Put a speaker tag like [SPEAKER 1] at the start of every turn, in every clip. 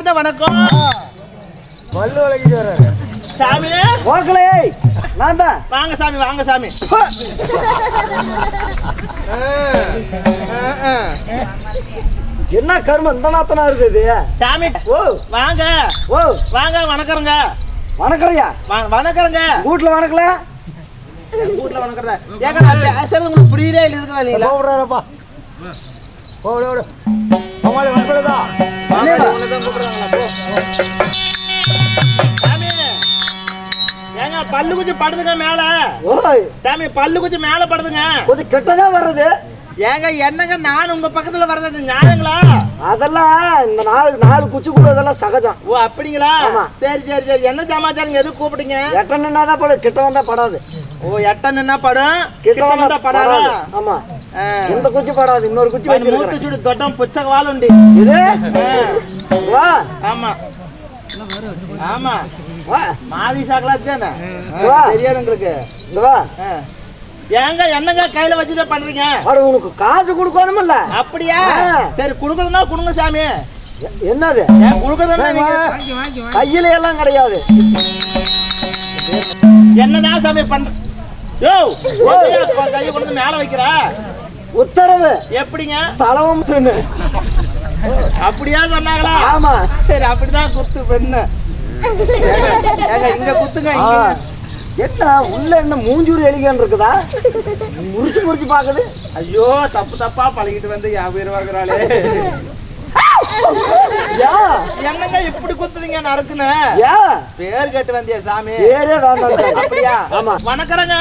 [SPEAKER 1] மனமார்ந்த வணக்கம்.
[SPEAKER 2] பல்லு விளக்கிட்டு வர்றாரு.
[SPEAKER 1] சாமி.
[SPEAKER 2] ஓக்கலே நான் தான்.
[SPEAKER 1] வாங்க சாமி வாங்க சாமி.
[SPEAKER 2] என்ன கருமம்? இந்த நாத்தனா இருக்குது
[SPEAKER 1] சாமி
[SPEAKER 2] ஓ.
[SPEAKER 1] வாங்க.
[SPEAKER 2] ஓ.
[SPEAKER 1] வாங்க வணக்கறங்க.
[SPEAKER 2] வணக்கறியா?
[SPEAKER 1] வணக்கறங்க.
[SPEAKER 2] வீட்டுல வணக்கல?
[SPEAKER 1] வீட்டுல வணக்கறதா? ஏங்க நான் பேசுறது உங்களுக்கு புரியலே இல்லை இருக்குதா இல்லைங்களா
[SPEAKER 2] போடுறாப்பா போடு போடு அம்மாடி வணக்கடா
[SPEAKER 1] பல்லு குச்சி படுதுங்க மேல.
[SPEAKER 2] ஓய்.
[SPEAKER 1] சாமி பல்லு குச்சி மேல படுதுங்க.
[SPEAKER 2] கொஞ்சம் கெட்டதா வர்றது.
[SPEAKER 1] ஏங்க என்னங்க நான் உங்க பக்கத்துல வர்றது நியாயங்களா?
[SPEAKER 2] அதெல்லாம் இந்த நாலு நாலு குச்சி கூட சகஜம்.
[SPEAKER 1] ஓ அப்படிங்களா?
[SPEAKER 2] ஆமா.
[SPEAKER 1] சரி சரி சரி. என்ன சமாச்சாரங்க எதுக்கு கூப்பிட்டீங்க?
[SPEAKER 2] எட்ட நின்னா பட கிட்ட வந்தா படாது.
[SPEAKER 1] ஓ எட்ட நின்னா படம்.
[SPEAKER 2] கிட்ட
[SPEAKER 1] வந்தா படாதா.
[SPEAKER 2] ஆமா. இந்த குச்சி படாது இன்னொரு குச்சி
[SPEAKER 1] மூத்து
[SPEAKER 2] வச்சிருக்கேன்
[SPEAKER 1] சுடு தொட்டம் புச்சக வாழுண்டி
[SPEAKER 2] இது. வா.
[SPEAKER 1] ஆமா. ஆமா.
[SPEAKER 2] வா.
[SPEAKER 1] மாதி சாக்கலாச்சு தானே?
[SPEAKER 2] வா.
[SPEAKER 1] தெரியாது உங்களுக்கு
[SPEAKER 2] இந்த வா.
[SPEAKER 1] ஏங்க என்னங்க கையில வச்சுட்டு பண்றீங்க?
[SPEAKER 2] அட உனக்கு காசு கொடுக்கணுமில்ல.
[SPEAKER 1] அப்படியா. சரி குடுக்கறதுனா குடுங்க சாமி.
[SPEAKER 2] என்னது?
[SPEAKER 1] ஏன் குடுக்கறதுனா நீங்க
[SPEAKER 2] கையில எல்லாம் கிடையாது.
[SPEAKER 1] என்னதான் சாமி பண்ற யோ கையை கொண்டு மேல வைக்கிற.
[SPEAKER 2] உத்தரவு.
[SPEAKER 1] எப்படிங்க?
[SPEAKER 2] தலவம் தின்னு.
[SPEAKER 1] அப்படியா சொன்னாங்களா?
[SPEAKER 2] ஆமா.
[SPEAKER 1] சரி அப்படிதான் குத்து பெண்ணு. இங்க குத்துங்க
[SPEAKER 2] என்ன உள்ள என்ன மூஞ்சூர் எலிகன் இருக்குதா? முறிச்சு முறிச்சு பாக்குது.
[SPEAKER 1] ஐயோ தப்பு தப்பா பழகிட்டு வந்து யா உயிர் வாங்குறாளே என்னங்க இப்படி குத்துறீங்க நறுக்குன்னு பேர் கேட்டு வந்தியா சாமி.
[SPEAKER 2] பேரே வேண்டாம்.
[SPEAKER 1] அப்படியா?
[SPEAKER 2] ஆமா.
[SPEAKER 1] வணக்கறங்க.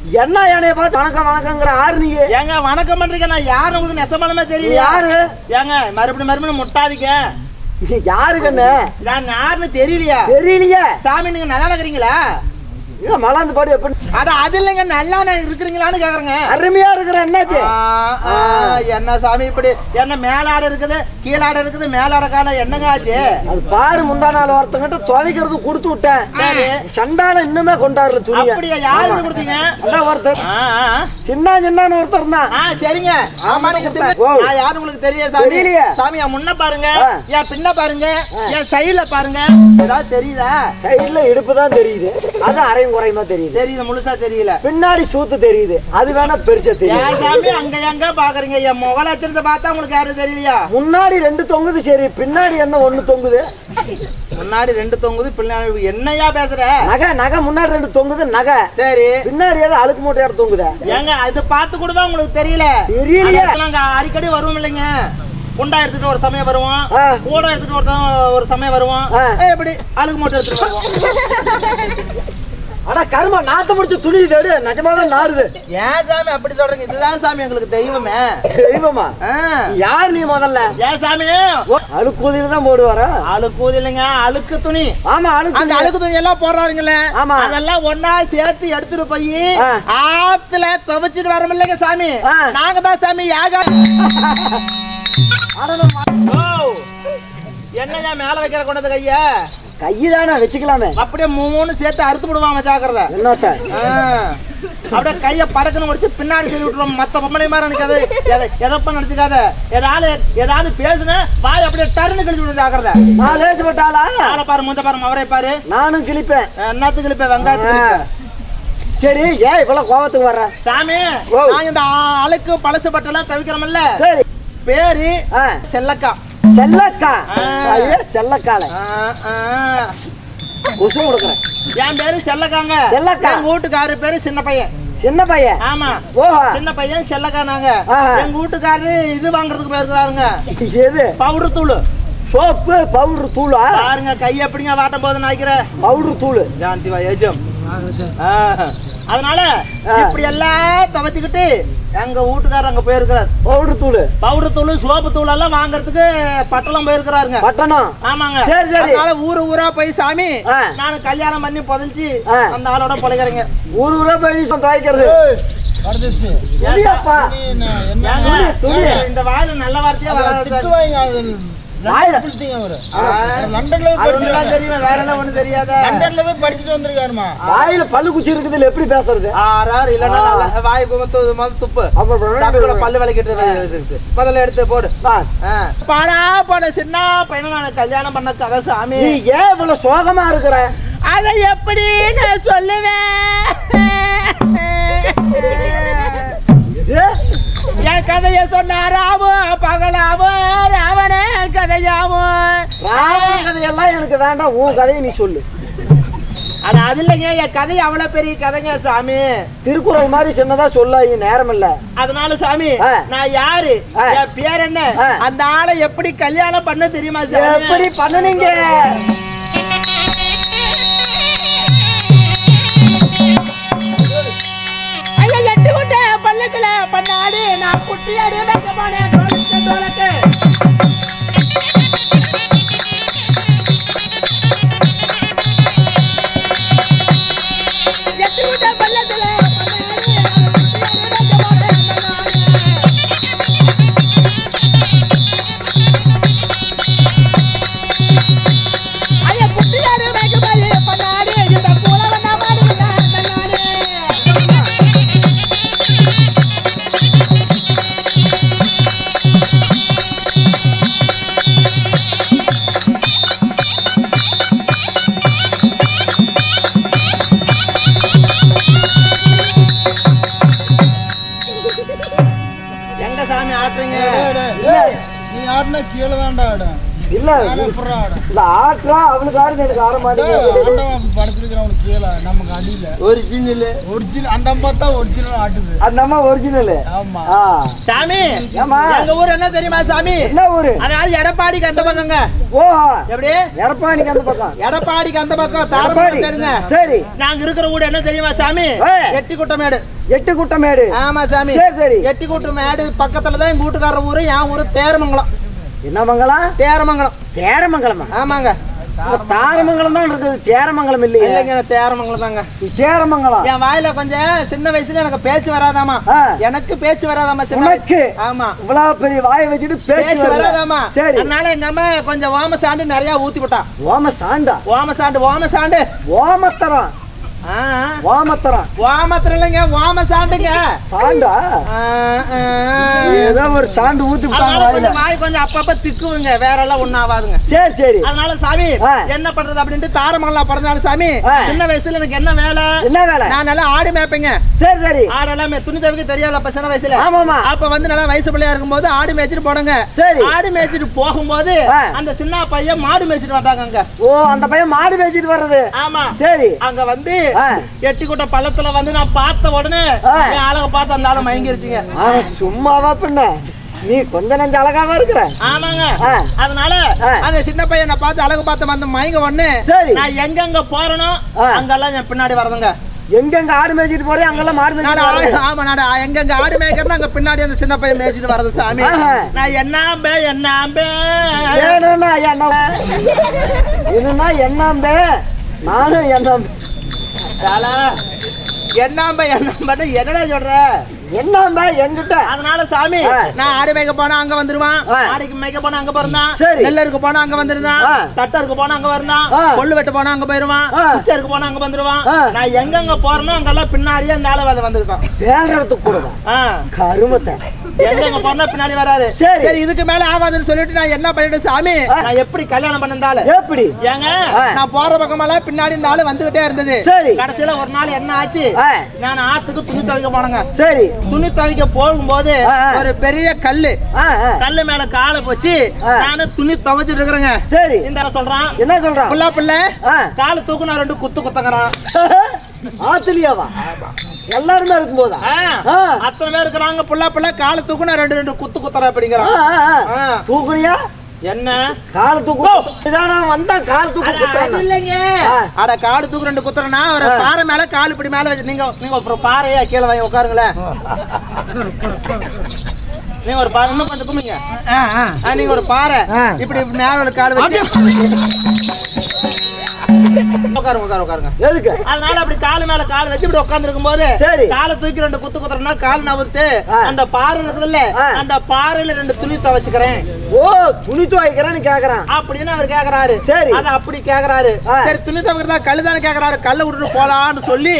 [SPEAKER 2] என்ன யானைய பார்த்து வணக்கம் வணக்கங்கிற ஆறு நீ?
[SPEAKER 1] ஏங்க வணக்கம் பண்றீங்க. நான் யாரு? உங்களுக்கு நெசமானமே தெரியல
[SPEAKER 2] யாரு?
[SPEAKER 1] ஏங்க மறுபடியும் மறுபடியும் முட்டாதீங்க.
[SPEAKER 2] யாரு கண்ணு?
[SPEAKER 1] நான் யாருன்னு தெரியலையா.
[SPEAKER 2] தெரியலையே.
[SPEAKER 1] சாமி நீங்க நல்லா இருக்கிறீங்களா
[SPEAKER 2] மலாந்து பாடு எப்படி
[SPEAKER 1] அட அது இல்லைங்க நல்லா இருக்கிறீங்களான்னு கேக்குறேங்க.
[SPEAKER 2] அருமையா இருக்கிற என்னாச்சு?
[SPEAKER 1] என்ன சாமி இப்படி என்ன மேலாட இருக்குது கீழாட இருக்குது மேலாட கால என்னங்க ஆச்சு?
[SPEAKER 2] அது பாரு முந்தா நாள் ஒருத்தங்கிட்ட துவைக்கிறது கொடுத்து விட்டேன். சண்டால இன்னுமே கொண்டாடல துணிய.
[SPEAKER 1] அப்படியா யாருக்கு கொடுத்தீங்க?
[SPEAKER 2] அதான் ஒருத்தர். சின்ன சின்னான்னு ஒருத்தர் தான்
[SPEAKER 1] சரிங்க. ஆமா. நான் யாரு உங்களுக்கு தெரியாது சாமி. சாமி என் முன்ன பாருங்க. என் பின்ன பாருங்க. என் சைடுல பாருங்க. ஏதாவது தெரியுதா
[SPEAKER 2] சைடுல இடுப்பு தான் தெரியுது. அது அரையும் குறையுமா தெரியுது?
[SPEAKER 1] தெரியுது முழுசா தெரியல.
[SPEAKER 2] பின்னாடி சூத்து தெரியுது. அது வேணா பெருசா
[SPEAKER 1] சாமி அங்க எங்க பாக்குறீங்க? என் முகலட்சணத்தை பார்த்தா உங்களுக்கு யாரும் தெரியலையா?
[SPEAKER 2] முன்னாடி ரெண்டு தொங்குது சரி. பின்னாடி என்ன ஒண்ணு தொங்குது?
[SPEAKER 1] முன்னாடி ரெண்டு தொங்குது பின்னாடி என்னையா பேசுற?
[SPEAKER 2] நகை நகை முன்னாடி ரெண்டு தொங்குது நகை.
[SPEAKER 1] சரி.
[SPEAKER 2] பின்னாடி ஏதோ அழுக்கு மூட்டையாட தொங்குது?
[SPEAKER 1] ஏங்க இது பார்த்து கூடவா உங்களுக்கு தெரியல. இடத்துல நாங்க அடிக்கடி வருவோம் இல்லைங்க. குண்டா எடுத்துட்டு ஒரு சமயம் வருவோம். கூட எடுத்துட்டு ஒருத்தன் ஒரு சமயம் வருவோம். எப்படி? அழுகு மூட்டை எடுத்துட்டு வருவோம்.
[SPEAKER 2] அட கருமா நாத்த முடிச்சு துணி தேடு. நிஜமாதான் நாறுது.
[SPEAKER 1] ஏன் சாமி அப்படி சொல்றீங்க? இதுதான் சாமி எங்களுக்கு தெய்வமே.
[SPEAKER 2] தெய்வமா. யார் நீ முதல்ல?
[SPEAKER 1] ஏன் சாமி?
[SPEAKER 2] அழுக்கு ஊதியில தான் போடுவாரா?
[SPEAKER 1] அழுக்கு ஊதி இல்லைங்க அழுக்கு துணி.
[SPEAKER 2] ஆமா அழுக்கு
[SPEAKER 1] அந்த அழுக்கு துணி எல்லாம் போடுறாருங்களே.
[SPEAKER 2] ஆமா.
[SPEAKER 1] அதெல்லாம் ஒன்னா சேர்த்து எடுத்துட்டு போய். ஆத்துல துவைச்சிட்டு வரோம் இல்லைங்க சாமி. நாங்க தான் சாமி யாக என்னங்க மேல வைக்கிற கொண்டது கைய?
[SPEAKER 2] கையிலான வச்சுக்கலாமே.
[SPEAKER 1] அப்படியே மூணு சேர்த்து அறுத்து விடுவாங்க ஜாக்கிரதை.
[SPEAKER 2] என்னத்த.
[SPEAKER 1] அப்படியே கைய படக்குன்னு முடிச்சு பின்னாடி சொல்லி விட்டுருவோம் மத்த பொம்பளை மாதிரி நினைக்காது. எதை எதப்ப நினைச்சுக்காத. ஏதாவது ஏதாவது பேசுன வாய் அப்படியே டருன்னு கழிச்சு விடும் ஜாக்கிரதை.
[SPEAKER 2] நான் லேசுப்பட்டாளா
[SPEAKER 1] ஆளை பாரு மூஞ்ச பாரு அவரை பாரு.
[SPEAKER 2] நானும் கிழிப்பேன்.
[SPEAKER 1] என்னத்துக்கு இப்ப வெங்காயத்துக்கு இழுப்ப?
[SPEAKER 2] சரி ஏன் இவ்வளவு கோவத்துக்கு வர்ற?
[SPEAKER 1] சாமி. நாங்க இந்த அழுக்கு பழசு பட்டெல்லாம் தவிக்கிறோம்ல.
[SPEAKER 2] சரி.
[SPEAKER 1] பேரு செல்லக்கா.
[SPEAKER 2] செல்லக்கா. செல்லக்கால. கொசு கொடுக்குறேன்.
[SPEAKER 1] என் பேரு செல்லக்காங்க.
[SPEAKER 2] செல்லக்கா.
[SPEAKER 1] எங்க வீட்டுக்காரு பேரு சின்ன பையன்.
[SPEAKER 2] சின்ன பையன்?
[SPEAKER 1] ஆமா.
[SPEAKER 2] ஓஹோ.
[SPEAKER 1] சின்ன பையன் செல்லக்கா நாங்க. எங்க வீட்டுக்காரரு இது வாங்குறதுக்கு போயிருக்கிறாருங்க.
[SPEAKER 2] எது?
[SPEAKER 1] பவுடர் தூள்.
[SPEAKER 2] சோப்பு பவுடர் தூளா?
[SPEAKER 1] பாருங்க கை எப்படிங்க வாட்டும் போது நாய்க்கிற
[SPEAKER 2] பவுடர் தூள்.
[SPEAKER 1] ஜாந்தி ஏஜம் அதனால. இப்படி எல்லாம் துவைச்சுக்கிட்டு எங்க வீட்டுக்காரர் அங்க போயிருக்கிறார்.
[SPEAKER 2] பவுடர் தூள்.
[SPEAKER 1] பவுடர் தூள் சோப்பு தூள் எல்லாம் வாங்குறதுக்கு பட்டளம் போயிருக்கிறாருங்க.
[SPEAKER 2] பட்டணம்.
[SPEAKER 1] ஆமாங்க.
[SPEAKER 2] சரி, சரி.
[SPEAKER 1] அதனால ஊரு ஊரா போய் சாமி. நான் கல்யாணம் பண்ணி புதைச்சு. அந்த ஆளோட பழகிறேங்க
[SPEAKER 2] ஊரு ஊரா போய் துவைக்கிறது.
[SPEAKER 1] இந்த வாயில நல்ல வார்த்தையா வராது
[SPEAKER 2] வாயில. பல்லு குச்சி இருக்குதுல எப்படி பேசுறது?
[SPEAKER 1] ஆறாறு இல்லைன்னா வாய் துப்பு. பல்லு வலிக்கிட்டு முதல்ல எடுத்து போடு. பாடா போட சின்ன பையனை நான் கல்யாணம் பண்ண கதை சாமி.
[SPEAKER 2] நீ ஏன் இவ்வளவு சோகமா இருக்கிற?
[SPEAKER 1] அதை எப்படி நான் சொல்லுவேன்? என் கதைய சொன்னாராமோ பகலாமோ ராவண
[SPEAKER 2] கதையெல்லாம் எனக்கு வேண்டாம் உன் கதையை நீ சொல்லு.
[SPEAKER 1] அது அது இல்லைங்க என் கதை அவ்வளவு பெரிய கதைங்க சாமி.
[SPEAKER 2] திருக்குறள் மாதிரி சின்னதா சொல்ல நேரம் இல்ல.
[SPEAKER 1] அதனால சாமி. நான் யாரு. என் பேர் என்ன. அந்த ஆளை எப்படி கல்யாணம் பண்ண தெரியுமா சாமி?
[SPEAKER 2] எப்படி பண்ணுனீங்க?
[SPEAKER 1] பள்ளத்துல பண்ணாடி நான் குட்டி அடி
[SPEAKER 3] ஆடினா கீழே தான்டா ஆடும்
[SPEAKER 2] இல்ல
[SPEAKER 3] மேலே எப்படிடா ஆடும்
[SPEAKER 2] இந்த ஆற்றா அவளுக்கு ஆடுது எனக்கு ஆட
[SPEAKER 3] டேய்,
[SPEAKER 2] மாட்டேங்குது
[SPEAKER 3] ஆண்டவன் படுத்திருக்கிறவனுக்கு கீழே. நமக்கு அடியில.
[SPEAKER 1] ஒரிஜினல்
[SPEAKER 3] ஒரிஜினல் அந்த அம்மா தான் ஒரிஜினல் ஆட்டுது.
[SPEAKER 2] அந்த அம்மா ஒரிஜினல்
[SPEAKER 3] ஆமா.
[SPEAKER 1] சாமி
[SPEAKER 2] ஏம்மா?
[SPEAKER 1] எங்க ஊர் என்ன தெரியுமா சாமி?
[SPEAKER 2] என்ன ஊரு?
[SPEAKER 1] அதாவது எடப்பாடிக்கு அந்த பக்கங்க.
[SPEAKER 2] ஓ
[SPEAKER 1] எப்படி?
[SPEAKER 2] எரப்பாணிக்கு அந்த பக்கம்.
[SPEAKER 1] எடப்பாடிக்கு அந்த பக்கம் சரிங்க
[SPEAKER 2] சரி.
[SPEAKER 1] நாங்க இருக்கிற ஊர் என்ன தெரியுமா சாமி?
[SPEAKER 2] ஏய்.
[SPEAKER 1] எட்டி குட்டமேடு
[SPEAKER 2] எட்டு குட்டமேடு
[SPEAKER 1] ஆமா சாமி.
[SPEAKER 2] சரி சரி.
[SPEAKER 1] எட்டி குட்டமேடு பக்கத்துல தான் எங்க வீட்டுக்காரர் ஊரு என் ஊரு தேரமங்கலம்.
[SPEAKER 2] என்ன மங்கலம்
[SPEAKER 1] தேரமங்கலம்.
[SPEAKER 2] தேரமங்கலமா?
[SPEAKER 1] ஆமாங்க.
[SPEAKER 2] தாரமங்கலம் தான் இருக்குது. தேரமங்கலம் இல்லையே.
[SPEAKER 1] இல்லைங்க தேரமங்கலம் தாங்க.
[SPEAKER 2] சேரமங்கலம்.
[SPEAKER 1] என் வாயில கொஞ்சம் சின்ன வயசுல எனக்கு பேச்சு வராதாமா. எனக்கு பேச்சு வராதாமா சின்ன ஆமா.
[SPEAKER 2] இவ்வளவு பெரிய வாயை வச்சுட்டு பேச்சு.
[SPEAKER 1] வராதாமா?
[SPEAKER 2] சரி.
[SPEAKER 1] அதனால எங்க அம்மா கொஞ்சம் ஓம சாண்டு நிறைய ஊத்தி விட்டான்
[SPEAKER 2] ஓம சாண்டா?
[SPEAKER 1] ஓம சாண்டு ஓம சாண்டு.
[SPEAKER 2] ஓமத்தரம். ஓமத்தரம்
[SPEAKER 1] ஓமத்துல இல்லைங்க ஓம சாண்டுங்க.
[SPEAKER 2] சாண்டா. ஏதோ ஒரு சாண்டு ஊத்தி
[SPEAKER 1] கொஞ்சம் வாய் கொஞ்சம் அப்பப்ப திக்குவுங்க வேற எல்லாம் ஒண்ணும் ஆகாதுங்க
[SPEAKER 2] சரி சரி.
[SPEAKER 1] அதனால சாமி. என்ன பண்றது அப்படின்ட்டு தாரமங்கலம் பிறந்தாலும் சாமி. சின்ன வயசுல எனக்கு என்ன வேலை?
[SPEAKER 2] என்ன வேலை?
[SPEAKER 1] நான் நல்லா ஆடு மேய்ப்பேங்க.
[SPEAKER 2] சரி சரி.
[SPEAKER 1] ஆடு எல்லாம் மே- துணி தவிக்க தெரியாது அப்ப சின்ன வயசுல.
[SPEAKER 2] ஆமாமா.
[SPEAKER 1] அப்ப வந்து நல்லா வயசு பிள்ளையா இருக்கும்போது ஆடு மேய்ச்சிட்டு போடுங்க
[SPEAKER 2] சரி.
[SPEAKER 1] ஆடு மேய்ச்சிட்டு போகும்போது. அந்த சின்ன பையன் மாடு மேய்ச்சிட்டு வந்தாங்க
[SPEAKER 2] ஓ அந்த பையன் மாடு மேய்ச்சிட்டு வர்றது.
[SPEAKER 1] ஆமா.
[SPEAKER 2] சரி.
[SPEAKER 1] அங்க வந்து. எட்டிக்குட்ட பள்ளத்துல வந்து நான் பார்த்த உடனே அழக பார்த்து அந்த ஆளு மயங்கிருச்சுங்க
[SPEAKER 2] ஆ, சும்மாவா பின்ன நீ கொஞ்ச நஞ்சு அழகாவா இருக்கிற
[SPEAKER 1] ஆமாங்க. அதனால. அந்த சின்ன பையனை பார்த்து அழகு பார்த்து வந்து மயங்க உடனே. நான் எங்கெங்க போறேனோ. அங்கெல்லாம் என் பின்னாடி வரதுங்க
[SPEAKER 2] எங்கெங்க ஆடு மேய்ச்சிட்டு போறே அங்கெல்லாம் மாடு மேய்ச்சிட்டு.
[SPEAKER 1] ஆமா நாடு எங்கெங்க ஆடு மேய்க்கிறேன் அங்க பின்னாடி அந்த சின்ன பையன் மேய்ச்சிட்டு வரது சாமி. நான் என்னாம்பே என்னாம்பே
[SPEAKER 2] வேணும்னா என்ன வேணும்னா என்னம்பே நானும் என்னம்பே
[SPEAKER 1] என்னாம்பே என்னாம்பே என்னடா சொல்ற
[SPEAKER 2] என்னம்பே என்கிட்ட
[SPEAKER 1] அதனால சாமி. நான் ஆடு மேய்க்க போனா அங்க வந்துருவான். ஆடுக்கு மேய்க்க போனா அங்க பிறந்தான். நெல்லருக்கு போனா அங்க வந்துருந்தான். தட்டருக்கு போனா அங்க வருந்தான். கொள்ளு வெட்ட போனா அங்க போயிருவான்
[SPEAKER 2] ஆ.
[SPEAKER 1] பிச்சருக்கு போனா அங்க வந்துருவான். நான் எங்கெங்க போறேனோ அங்கெல்லாம் பின்னாடியே அந்த ஆளு வந்து வந்திருக்கான்
[SPEAKER 2] கூடவா
[SPEAKER 1] ஆ.
[SPEAKER 2] கருமத்தை
[SPEAKER 1] பின்னாடி வராது
[SPEAKER 2] சரி.
[SPEAKER 1] சரி இதுக்கு மேல ஆகாதுன்னு சொல்லிட்டு நான் என்ன பண்ணிட்டு சாமி. நான் எப்படி கல்யாணம் பண்ணிருந்தாலும்
[SPEAKER 2] எப்படி?
[SPEAKER 1] ஏங்க. நான் போற பக்கமெல்லாம் பின்னாடி இந்த ஆளு வந்துகிட்டே இருந்தது.
[SPEAKER 2] சரி.
[SPEAKER 1] கடைசியில ஒரு நாள் என்ன ஆச்சு? நான் ஆத்துக்கு துணி துவைக்க போனேங்க.
[SPEAKER 2] சரி.
[SPEAKER 1] துணி துவைக்க போகும்போது. ஒரு பெரிய கல்லு. கல்லு மேல காலை வச்சு
[SPEAKER 2] ஆ.
[SPEAKER 1] நானும் துணி துவைச்சிட்டு இருக்கிறேங்க.
[SPEAKER 2] சரி.
[SPEAKER 1] இந்த சொல்றான்.
[SPEAKER 2] என்ன சொல்றான்?
[SPEAKER 1] புள்ளா பிள்ளை காலு தூக்கு நான் ரெண்டு குத்து குத்தங்கிறான்.
[SPEAKER 2] ஆத்திலியாவா? எல்லாருமே இருக்கும் போதா.
[SPEAKER 1] அத்தனை பேர் இருக்கிறாங்க. புள்ளா பிள்ளை காலு தூக்கு நான் ரெண்டு ரெண்டு குத்து குத்துறேன்
[SPEAKER 2] ஆ,
[SPEAKER 1] அப்படிங்கிறான்.
[SPEAKER 2] தூக்குறியா
[SPEAKER 1] என்ன?
[SPEAKER 2] கால் தூக்கு வந்தா கால் தூக்கு குத்துறேன்.
[SPEAKER 1] இல்லைங்க. அட காடு தூக்கு ரெண்டு குத்துறேன்னா ஒரு
[SPEAKER 2] ஆ.
[SPEAKER 1] பாறை மேல கால் இப்படி மேல வச்சு நீங்க நீங்க அப்புறம் பாறையா கீழே வாங்கி உட்காருங்களேன். நீங்க ஒரு பாறை இன்னும் கொஞ்சம் குமிங்க ஆ, நீங்க ஒரு பாறை. இப்படி மேல ஒரு கால் வச்சு உட்காருங்க உட்காரு உட்காருங்க.
[SPEAKER 2] எதுக்கு?
[SPEAKER 1] அதனால அப்படி காலு மேல கால் வச்சு இப்படி உட்கார்ந்து இருக்கும்போது
[SPEAKER 2] சரி.
[SPEAKER 1] காலை தூக்கி ரெண்டு குத்து குத்துறோம்னா கால் நவுத்து
[SPEAKER 2] ஆ.
[SPEAKER 1] அந்த பாறை இருக்குதுல்ல. அந்த பாறையில ரெண்டு துணி துவைச்சுக்கிறேன்.
[SPEAKER 2] ஓ துணி துவைக்கிறேன்னு கேக்குறான்.
[SPEAKER 1] அப்படின்னு அவர் கேக்குறாரு.
[SPEAKER 2] சரி.
[SPEAKER 1] அத அப்படி கேக்குறாரு. சரி துணி துவைக்கிறதா கல்லு தானே கேக்குறாரு. கல்ல விட்டுட்டு போலான்னு சொல்லி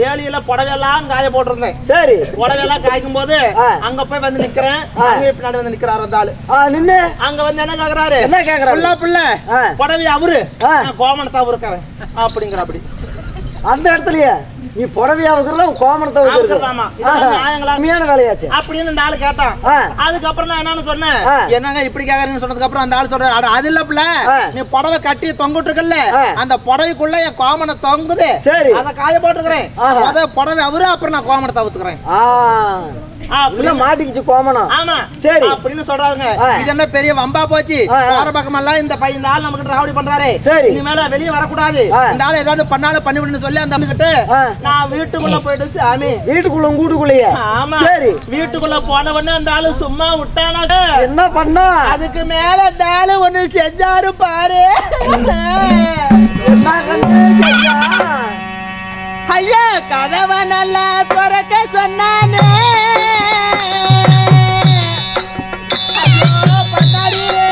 [SPEAKER 1] வேலியில புடவையெல்லாம் காய போட்டிருந்தேன்.
[SPEAKER 2] சரி.
[SPEAKER 1] புடவையெல்லாம் காய்க்கும் போது. அங்க போய் வந்து நிக்கிறேன். வந்து நிக்கிறாரு அந்த ஆளு.
[SPEAKER 2] நின்னு
[SPEAKER 1] அங்க வந்து என்ன கேக்குறாரு?
[SPEAKER 2] என்ன கேக்குறாரு?
[SPEAKER 1] புள்ள புள்ள. புடவை அவரு. கோமணத்தா இருக்கிறேன் அப்படிங்கிற அப்படி
[SPEAKER 2] அந்த இடத்துலயே நீ புடவையா வைக்கிறதா கோமணத்தை? கம்மியான வேலையாச்சு
[SPEAKER 1] அப்படின்னு இந்த ஆளு கேட்டான். அதுக்கப்புறம் நான் என்னன்னு சொன்னேன். என்னங்க இப்படி கேக்குறீங்கன்னு சொன்னதுக்கு அப்புறம் அந்த ஆள் சொல்றாரு அது இல்ல புள்ள
[SPEAKER 2] ஆ.
[SPEAKER 1] நீ புடவை கட்டி தொங்கிட்டு இருக்கல்ல
[SPEAKER 2] ஆ.
[SPEAKER 1] அந்த புடவைக்குள்ள என் கோமண தொங்குது
[SPEAKER 2] சரி.
[SPEAKER 1] அத காய போட்டுக்கிறேன். அத புடவை அவரு அப்புறம் நான் கோமணத்தை அவுத்துக்கிறேன்
[SPEAKER 2] உள்ள மாட்டிக்கிச்சு கோமணம்.
[SPEAKER 1] ஆமா.
[SPEAKER 2] சரி.
[SPEAKER 1] அப்படின்னு சொல்றாங்க. இது என்ன பெரிய வம்பா போச்சு?
[SPEAKER 2] ஆ, ஆ.
[SPEAKER 1] போற பக்கம் எல்லாம் இந்த பையன் இந்த ஆள் நமக்கு ராவடி பண்றாரு.
[SPEAKER 2] சரி.
[SPEAKER 1] இனிமேல வெளிய வரக்கூடாது. இந்த ஆள் ஏதாவது பண்ணாலும் பண்ணி விடுன்னு சொல்லி அந்த கிட்ட. நான் வீட்டுக்குள்ள போயிட்டு சாமி
[SPEAKER 2] வீட்டுக்குள்ள உங்க வீட்டுக்குள்ளேயே?
[SPEAKER 1] ஆமா.
[SPEAKER 2] சரி.
[SPEAKER 1] வீட்டுக்குள்ள போன உடனே அந்த ஆளு சும்மா விட்டானாங்க
[SPEAKER 2] என்ன பண்ணா?
[SPEAKER 1] அதுக்கு மேல அந்த ஆளு ஒண்ணு செஞ்சாரு பாரு.
[SPEAKER 2] என்ன செஞ்சா?
[SPEAKER 1] ஐயா கதவை நல்லா துறக்க சொன்னானே ஐயோ, பண்ணாடியே.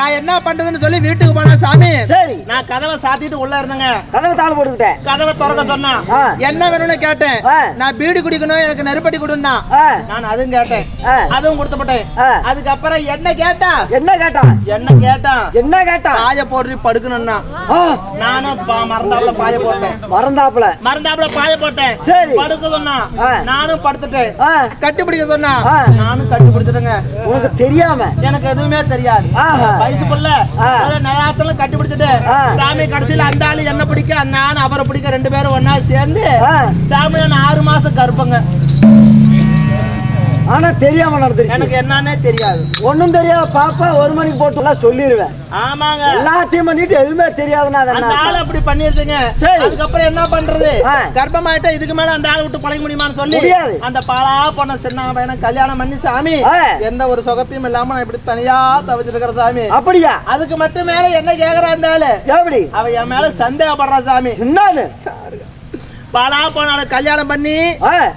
[SPEAKER 1] நான் என்ன பண்றதுன்னு சொல்லி வீட்டுக்கு போனா சாமி.
[SPEAKER 2] சரி.
[SPEAKER 1] நான் கதவை சாத்திட்டு உள்ள இருந்தேங்க.
[SPEAKER 2] கதவை தாள் போட்டுக்கிட்டேன்.
[SPEAKER 1] கதவை திறக்க சொன்னா. என்ன வேணும்னு கேட்டேன். நான் பீடி குடிக்கணும் எனக்கு நெருப்பட்டி கொடுன்னா. நான் அதுவும் கேட்டேன். அதுவும் கொடுத்துப்பட்டேன்.
[SPEAKER 2] ஆ.
[SPEAKER 1] அதுக்கப்புறம் என்ன கேட்டா?
[SPEAKER 2] என்ன கேட்டான்
[SPEAKER 1] என்ன கேட்டான்
[SPEAKER 2] என்ன கேட்டான்
[SPEAKER 1] பாய போட்டு படுக்கணும்னா. நானும் பா- மறந்தாப்புல பாய போட்டேன்.
[SPEAKER 2] மறந்தாப்புல.
[SPEAKER 1] மறந்தாப்புல பாய போட்டேன்.
[SPEAKER 2] சரி.
[SPEAKER 1] படுக்க சொன்னா. நானும் படுத்துட்டேன்.
[SPEAKER 2] ஆ,
[SPEAKER 1] கட்டி பிடிக்க சொன்னா. நானும் கட்டி பிடிச்சிட்டேங்க
[SPEAKER 2] உனக்கு தெரியாம.
[SPEAKER 1] எனக்கு எதுவுமே தெரியாது. வயசு புள்ள. நேரத்துல கட்டி பிடிச்சிட்டு
[SPEAKER 2] ஆ.
[SPEAKER 1] சாமி கடைசியில அந்த ஆளு என்ன பிடிக்க அந்த ஆண் அவரை பிடிக்க ரெண்டு பேரும் ஒண்ணா சேர்ந்து. சாமி நான் ஆறு மாசம் கருப்பங்க
[SPEAKER 2] ஆனா தெரியாம நடந்துருச்சு.
[SPEAKER 1] எனக்கு என்னன்னே தெரியாது.
[SPEAKER 2] ஒண்ணும் தெரியாத பாப்பா ஒரு மணிக்கு போட்டுலாம் சொல்லிடுவேன்
[SPEAKER 1] ஆமாங்க.
[SPEAKER 2] எல்லாத்தையும் பண்ணிட்டு எதுவுமே தெரியாதுன்னா
[SPEAKER 1] அந்த ஆள் அப்படி பண்ணிருச்சுங்க.
[SPEAKER 2] சரி.
[SPEAKER 1] அதுக்கப்புறம் என்ன பண்றது. கர்ப்பமாயிட்டா இதுக்கு மேல அந்த ஆள் விட்டு பழக முடியுமான்னு சொல்லி. அந்த பாலா பொண்ண சின்ன பையனை கல்யாணம் பண்ணி சாமி. எந்த ஒரு சுகத்தையும் இல்லாம நான் இப்படி தனியா தவிச்சிட்டு இருக்கிற சாமி.
[SPEAKER 2] அப்படியா?
[SPEAKER 1] அதுக்கு மட்டும் மேல என்ன கேக்குறா அந்த ஆளு?
[SPEAKER 2] எப்படி
[SPEAKER 1] அவ என் மேல சந்தேகப்படுறா சாமி.
[SPEAKER 2] என்னன்னு?
[SPEAKER 1] பாலா போனால கல்யாணம் பண்ணி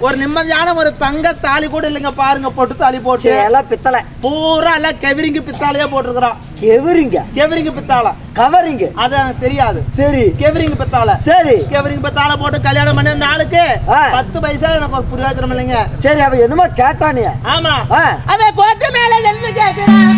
[SPEAKER 1] ஒரு நிம்மதியான ஒரு தங்க தாலி கூட இல்லைங்க பாருங்க பொட்டு தாலி போட்டு.
[SPEAKER 2] எல்லாம் பித்தளை.
[SPEAKER 1] பூரா எல்லாம் கெவிரிங்க பித்தாலையே போட்டிருக்கிறான்
[SPEAKER 2] கெவரிங்க?
[SPEAKER 1] கெவிரிங்க பித்தாளை.
[SPEAKER 2] கவரிங்க?
[SPEAKER 1] அது எனக்கு தெரியாது.
[SPEAKER 2] சரி.
[SPEAKER 1] கெவிரிங்க பித்தாளை.
[SPEAKER 2] சரி.
[SPEAKER 1] கெவிரிங்க பித்தாளை போட்டு கல்யாணம் பண்ணி
[SPEAKER 2] ஆ.
[SPEAKER 1] பத்து பைசா எனக்கு ஒரு பிரயோஜனம் இல்லைங்க.
[SPEAKER 2] சரி அவ என்னமோ கேட்டானே
[SPEAKER 1] ஆமா. அவன் கோட்டு மேல என்ன கேட்கிறான்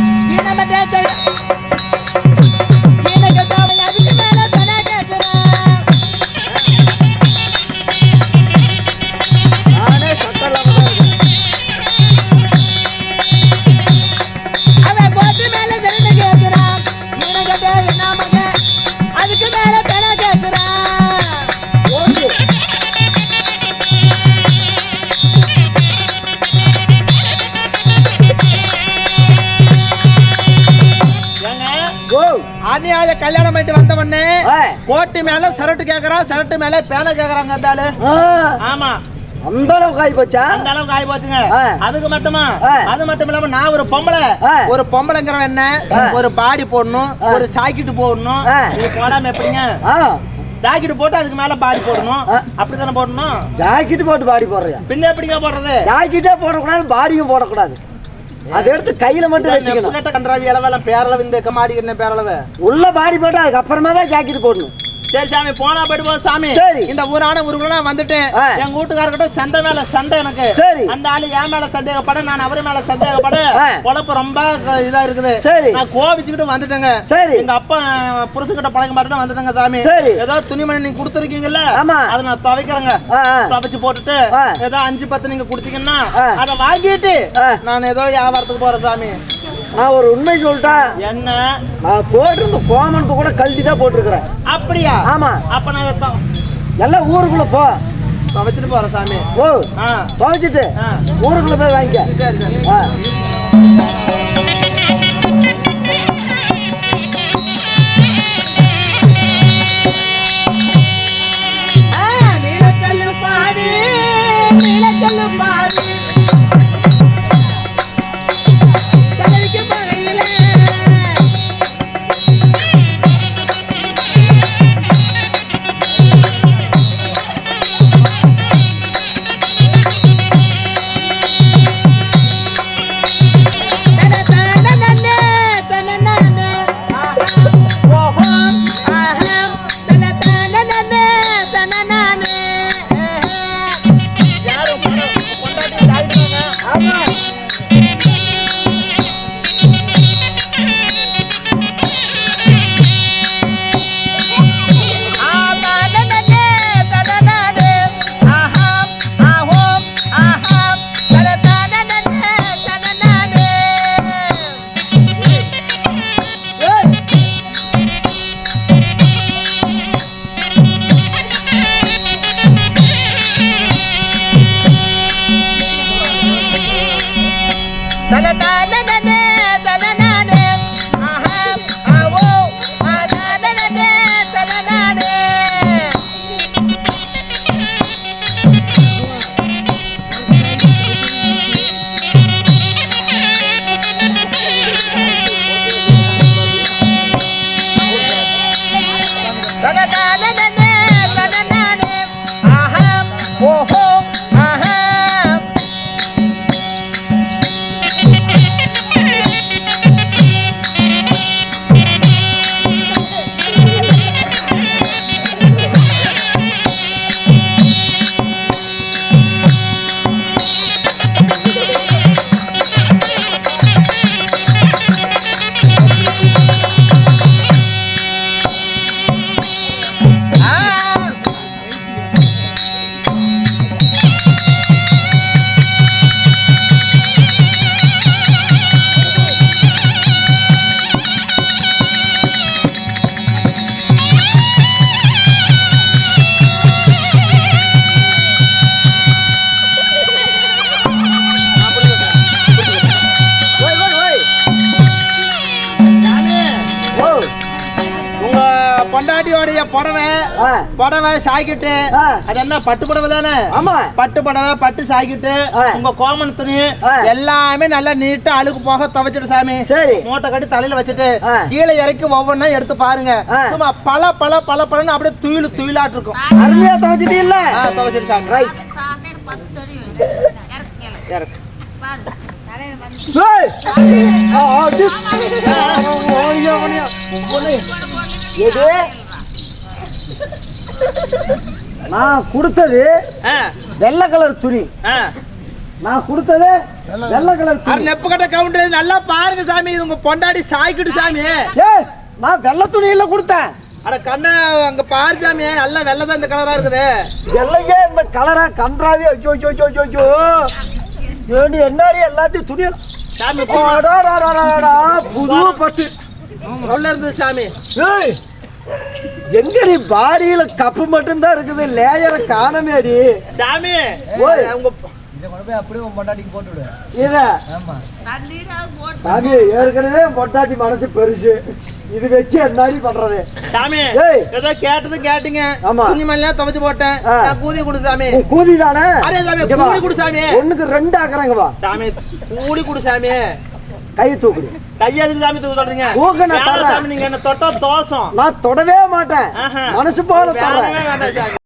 [SPEAKER 2] ஓ,
[SPEAKER 1] அநியாய கல்யாணம் பண்ணிட்டு வந்த உடனே
[SPEAKER 2] ஆ,
[SPEAKER 1] கோட்டு மேல சரட்டு கேக்குறான் சரட்டு மேல பேனை கேக்குறாங்க அந்த ஆளு. ஆமா.
[SPEAKER 2] அந்த அளவுக்கு ஆகி போச்சா?
[SPEAKER 1] அந்த அளவுக்கு ஆகி போச்சுங்க. அதுக்கு மட்டுமா. அது மட்டும் இல்லாம நான் ஒரு பொம்பளை. ஒரு பொம்பளைங்கிறவன் என்ன. ஒரு பாடி போடணும். ஒரு சாக்கிட்டு போடணும். நீ போடாம எப்படிங்க? ஜாக்கெட் போட்டு அதுக்கு மேல பாடி போடணும். அப்படித்தானே போடணும்?
[SPEAKER 2] ஜாக்கெட் போட்டு பாடி போடுறியா?
[SPEAKER 1] பின்ன எப்படிங்க போடுறது?
[SPEAKER 2] ஜாக்கெட்டே போடக்கூடாது பாடியும் போடக்கூடாது. அதை எடுத்து கையில மட்டும் வச்சுக்கணும்.
[SPEAKER 1] கன்றாவி அளவெல்லாம் பேரளவு இந்த கமாடி என்ன பேரளவு.
[SPEAKER 2] உள்ள பாடி போட்டு அதுக்கப்புறமா தான் ஜாக்கெட் போடணும்.
[SPEAKER 1] சரி சாமி போனா போயிட்டு சாமி
[SPEAKER 2] சரி.
[SPEAKER 1] இந்த ஊரான ஊருக்குள்ள வந்துட்டேன். எங்க வீட்டுக்காரர்கிட்ட சண்டை மேல சண்டை எனக்கு
[SPEAKER 2] சரி.
[SPEAKER 1] அந்த ஆளு என் மேல சந்தேகப்பட நான் அவரு மேல சந்தேகப்பட. பொழப்பு ரொம்ப இதா இருக்குது
[SPEAKER 2] சரி.
[SPEAKER 1] நான் கோபிச்சுக்கிட்டு வந்துட்டேங்க
[SPEAKER 2] சரி
[SPEAKER 1] எங்க அப்பா புருஷன்கிட்ட பழக மாட்டேன்னு வந்துட்டேங்க சாமி
[SPEAKER 2] சரி.
[SPEAKER 1] ஏதோ துணிமணி நீங்க கொடுத்துருக்கீங்கல்ல
[SPEAKER 2] ஆமா.
[SPEAKER 1] அதை நான் துவைக்கிறேங்க. துவைச்சு போட்டுட்டு. ஏதோ அஞ்சு பத்து நீங்க கொடுத்தீங்கன்னா. அதை வாங்கிட்டு. நான் ஏதோ வியாபாரத்துக்கு போறேன் சாமி
[SPEAKER 2] நான் ஒரு உண்மை சொல்லிட்டா
[SPEAKER 1] என்ன?
[SPEAKER 2] நான் போட்டிருந்த கோமணத்தை கூட கழட்டி தான் போட்டிருக்கிறேன்.
[SPEAKER 1] அப்படியா?
[SPEAKER 2] ஆமா.
[SPEAKER 1] அப்ப நான்
[SPEAKER 2] எல்லாம் ஊருக்குள்ள போ.
[SPEAKER 1] துவைச்சிட்டு போறேன் சாமி.
[SPEAKER 2] ஓ துவைச்சிட்டு ஊருக்குள்ள போய் வாங்கிக்க.
[SPEAKER 1] புடவை சாக்கிட்டு. அது என்ன பட்டு புடவை தானே
[SPEAKER 2] ஆமா
[SPEAKER 1] பட்டு புடவை பட்டு சாக்கிட்டு. உங்க கோமன் துணி. எல்லாமே நல்லா நீட்டா அழுக்கு போக துவைச்சிட்டு சாமி
[SPEAKER 2] சரி
[SPEAKER 1] மூட்டை கட்டி தலையில வச்சுட்டு. கீழே இறக்கி ஒவ்வொன்றா எடுத்து பாருங்க. சும்மா பல பல பல பலன்னு அப்படியே துயில் துயிலாட்டு இருக்கும்
[SPEAKER 2] அருமையா துவைச்சிட்டீல்ல
[SPEAKER 1] ஆ, துவைச்சிட்டு சாமி
[SPEAKER 2] ரைட்
[SPEAKER 1] இறக்கு.
[SPEAKER 2] எது நான் கொடுத்தது வெள்ளை கலர் துணி. நான் கொடுத்தது வெள்ளை கலர் துணி.
[SPEAKER 1] நெப்பு கட்ட கவுண்டர் நல்லா பாருங்க சாமி. இது உங்க பொண்டாடி சாய்க்கிட்டு சாமி.
[SPEAKER 2] ஏய் நான் வெள்ளை துணியில கொடுத்தேன்.
[SPEAKER 1] அட கண்ண அங்க பாரு சாமி. நல்லா வெள்ளை தான் இந்த கலரா இருக்குது.
[SPEAKER 2] வெள்ளையே இந்த கலரா கன்றாவி. ஐயோ ஐயோ ஐயோ ஐயோ, ஏண்டி என்னடி எல்லாத்தையும் துணி
[SPEAKER 1] சாமி
[SPEAKER 2] புது பட்டு.
[SPEAKER 1] உள்ள இருந்தது சாமி.
[SPEAKER 2] ஏய் எங்கடி பாடியில கப்பு மட்டும்தான் இருக்குது? லேயரை காணமேடி
[SPEAKER 1] சாமி
[SPEAKER 2] ஓய்.
[SPEAKER 1] உங்க
[SPEAKER 2] சாமி ஏற்கனவே பொட்டாட்டி மனசு பெருசு. இது வச்சு என்னடி பண்றது?
[SPEAKER 1] சாமி
[SPEAKER 2] ஏய்.
[SPEAKER 1] ஏதோ கேட்டது கேட்டீங்க.
[SPEAKER 2] ஆமா.
[SPEAKER 1] துணி மல்லாம் துவைச்சு போட்டேன். கூதி கொடு சாமி.
[SPEAKER 2] கூதி தானே?
[SPEAKER 1] அரே சாமி, கொடு சாமி.
[SPEAKER 2] ஒண்ணுக்கு ரெண்டு ஆக்குறாங்க வா.
[SPEAKER 1] சாமி கூலி கொடு சாமி.
[SPEAKER 2] கை தூக்குடு
[SPEAKER 1] கையெதுக்கு சாமி தூக்க சொல்றீங்க.
[SPEAKER 2] தூக்க நான்.
[SPEAKER 1] சாமி நீங்க என்ன தொட்டா தோசம்
[SPEAKER 2] நான் தொடவே மாட்டேன். மனசு போல தரேன்
[SPEAKER 1] வேண்டாம் சாமி.